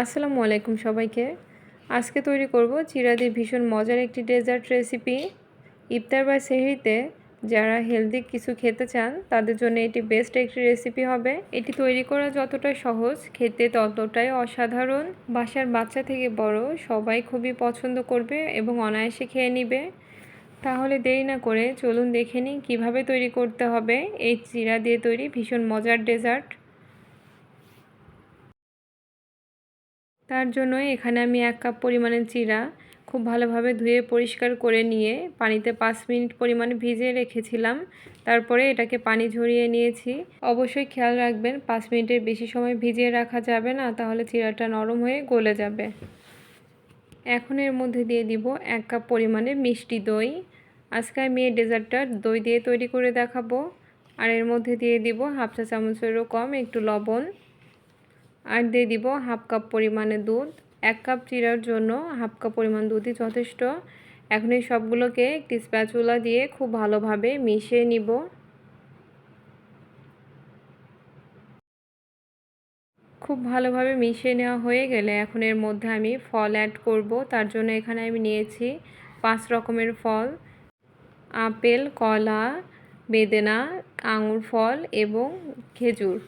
আসসালামু আলাইকুম সবাইকে। আজকে তৈরি করব চিরা দিয়ে ভীষণ মজার একটি ডেজার্ট রেসিপি ইফতার বা সেহরিতে যারা হেলদি কিছু খেতে চান, তাদের জন্য এটি বেস্ট একটি রেসিপি হবে। এটি তৈরি করা যতটা সহজ, খেতে ততটাই অসাধারণ। বাসার বাচ্চা থেকে বড় সবাই খুবই পছন্দ করবে এবং অনায়াসে খেয়ে নিবে। তাহলে দেরি না করে চলুন দেখে নিই কীভাবে তৈরি করতে হবে। এই চিরা দিয়ে তৈরি ভীষণ মজার ডেজার্ট তার জন্য এখানে আমি এক কাপ পরিমাণে চিরা খুব ভালোভাবে ধুয়ে পরিষ্কার করে নিয়ে পানিতে পাঁচ মিনিট পরিমাণে ভিজিয়ে রেখেছিলাম। তারপরে এটাকে পানি ঝরিয়ে নিয়েছি। অবশ্যই খেয়াল রাখবেন, পাঁচ মিনিটের বেশি সময় ভিজিয়ে রাখা যাবে না, তাহলে চিরাটা নরম হয়ে গলে যাবে। এখন এর মধ্যে দিয়ে দিব এক কাপ পরিমাণে মিষ্টি দই। আজকে আমি এই ডেজার্টটা দই দিয়ে তৈরি করে দেখাবো। আর এর মধ্যে দিয়ে দিব হাফ চা চামচেরও কম একটু লবণ। আর দিয়ে দিব হাফ কাপ পরিমাণে দুধ। এক কাপ চিরার জন্য হাফ কাপ পরিমাণ দুধই যথেষ্ট। এখন এই সবগুলোকে একটি স্প্যাচুলা দিয়ে খুব ভালোভাবে মিশিয়ে নিব। খুব ভালোভাবে মিশিয়ে নেওয়া হয়ে গেলে এখন এর মধ্যে আমি ফল অ্যাড করব। তার জন্য এখানে আমি নিয়েছি পাঁচ রকমের ফল। আপেল, কলা, বেদেনা, আঙুর ফল এবং খেজুর।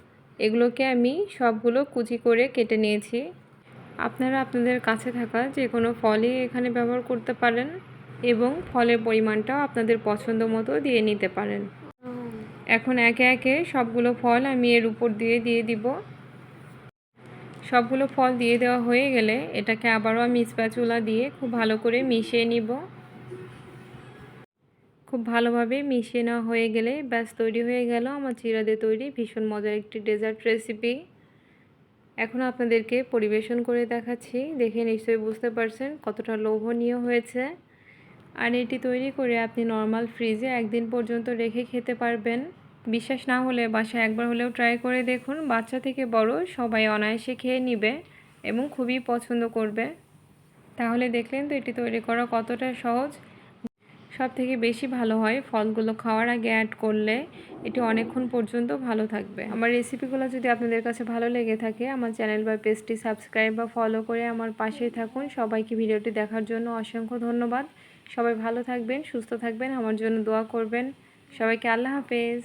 এগুলোকে আমি সবগুলো কুচি করে কেটে নিয়েছি। আপনারা আপনাদের কাছে থাকা যে কোনো ফলই এখানে ব্যবহার করতে পারেন এবং ফলের পরিমাণটাও আপনাদের পছন্দ মতো দিয়ে নিতে পারেন। এখন একে একে সবগুলো ফল আমি এর উপর দিয়ে দিয়ে দিব। সবগুলো ফল দিয়ে দেওয়া হয়ে গেলে এটাকে আবারও আমি স্প্যাচুলা দিয়ে খুব ভালো করে মিশিয়ে নিব। খুব ভালোভাবে মিশিয়ে নেওয়া হয়ে গেলে ব্যাস তৈরি হয়ে গেল আমার চিরা দিয়ে তৈরি। ভীষণ মজার একটি ডেজার্ট রেসিপি এখন আপনাদেরকে পরিবেশন করে দেখাচ্ছি। দেখে নিশ্চয়ই বুঝতে পারছেন কতটা লোভনীয় হয়েছে। আর এটি তৈরি করে আপনি নর্মাল ফ্রিজে একদিন পর্যন্ত রেখে খেতে পারবেন। বিশ্বাস না হলে বাসায় একবার হলেও ট্রাই করে দেখুন। বাচ্চা থেকে বড় সবাই অনায়াসে খেয়ে নিবে এবং খুবই পছন্দ করবে। তাহলে দেখলেন তো এটি তৈরি করা কতটা সহজ। সব থেকে বেশি ভালো হয় ফলগুলো খাওয়ার আগে অ্যাড করলে এটি অনেকক্ষণ পর্যন্ত ভালো থাকবে। আমার রেসিপিগুলো যদি আপনাদের কাছে ভালো লেগে থাকে, আমার চ্যানেল বা পেজটি সাবস্ক্রাইব বা ফলো করে আমার পাশেই থাকুন। সবাইকে ভিডিওটি দেখার জন্য অসংখ্য ধন্যবাদ। সবাই ভালো থাকবেন, সুস্থ থাকবেন, আমার জন্য দোয়া করবেন। সবাইকে আল্লাহ হাফেজ।